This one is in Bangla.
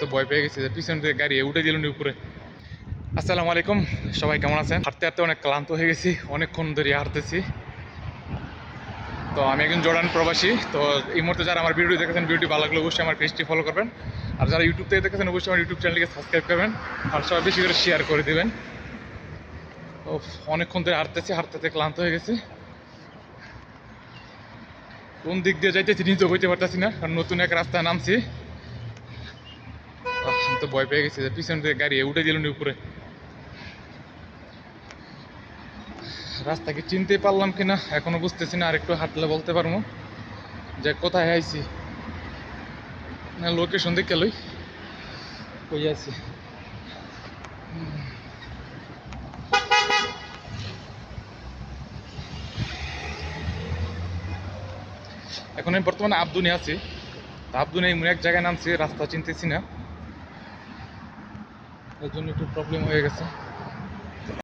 তো ভয় পেয়ে গেছি যে পিছন থেকে গাড়ি উঠে দিল উপরে। আসসালামু আলাইকুম, সবাই কেমন আছেন? হাঁটতে হাঁটতে অনেক ক্লান্ত হয়ে গেছি, অনেকক্ষণ ধরে হাঁটতেছি। তো আমি একজন জর্ডান প্রবাসী, তো এই মুহূর্তে যারা আমার ভিডিও দেখেছেন, ভিডিওটি ভালো লাগলে অবশ্যই আমার পেজটি ফলো করবেন। আর যারা ইউটিউব থেকে দেখেছেন, অবশ্যই আমার ইউটিউব চ্যানেলটিকে সাবস্ক্রাইব করবেন, আর সবাই বেশি করে শেয়ার করে দেবেন। তো অনেকক্ষণ ধরে হাঁটতেছি, হাঁটতে হাঁটতে ক্লান্ত হয়ে গেছি। কোন দিক দিয়ে যাইতেছি নিজেও বইতে পারতেছি না, কারণ নতুন এক রাস্তায় নামছি। তো ভয় পেয়ে গেছি যে পিছন থেকে গাড়ি উঠে দিল উপরে। রাস্তা কি চিনতে পারলাম কিনা, এখনও বুঝতেছি না আর একটু হাঁটলে বলতে পারব। যে কোথায় আইছি লোকেশন দেখে লই। কই আছি এখন আমি বর্তমানে আব্দুনে আছি। তা আবদুনে এক জায়গায় নামছি, রাস্তা চিনতেছি না। এর জন্য একটু প্রবলেম হয়ে গেছে।